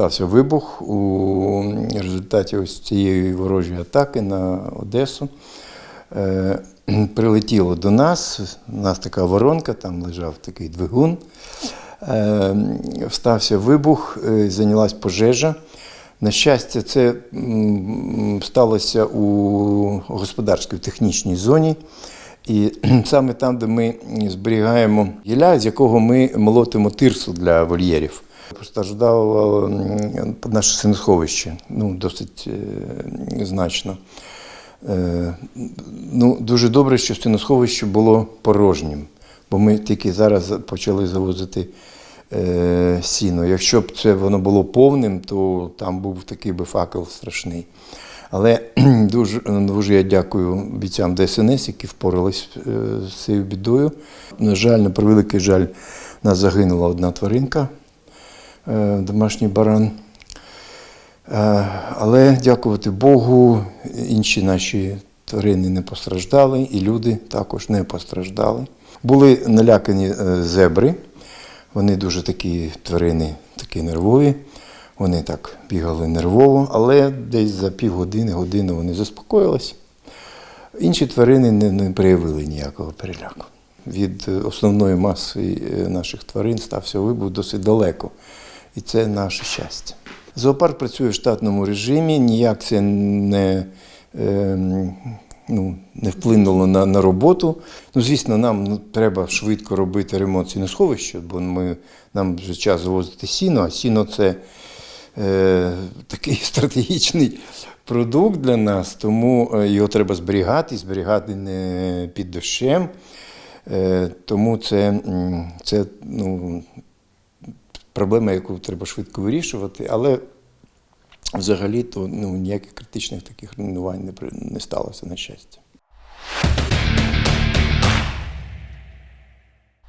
стався вибух у результаті ось цієї ворожої атаки на Одесу. Е, Прилетіло до нас, у нас така воронка, там лежав такий двигун. Е, Стався вибух, е, зайнялась пожежа. На щастя, це сталося у господарській технічній зоні. І саме там, де ми зберігаємо гілля, з якого ми молотимо тирсу для вольєрів. Постраждало м, наше синосховище ну, досить е, значно. Е, Ну, дуже добре, що синосховище було порожнім, бо ми тільки зараз почали завозити е, сіно. Якщо б це воно було повним, то там був такий би факел страшний. Але дуже, дуже я дякую бійцям ДСНС, які впорались е, з цією бідою. На жаль, на превеликий жаль, у нас загинула одна тваринка, е, домашній баран. Е, Але дякувати Богу, інші наші тварини не постраждали, і люди також не постраждали. Були налякані зебри. Вони дуже такі тварини, такі нервові. Вони так бігали нервово, але десь за півгодини, годину вони заспокоїлись. Інші тварини не, не проявили ніякого переляку. Від е, основної маси е, наших тварин стався вибух досить далеко. І це наше щастя. Зоопарк працює в штатному режимі, ніяк це не, е, ну, не вплинуло на, на роботу. Ну, звісно, нам ну, треба швидко робити ремонт сіносховища, бо ми, нам вже час завозити сіно, а сіно це е, такий стратегічний продукт для нас, тому е, його треба зберігати, зберігати не під дощем. Е, тому це, це ну, проблема, яку треба швидко вирішувати, але взагалі то ну, ніяких критичних таких руйнувань не, не сталося, на щастя.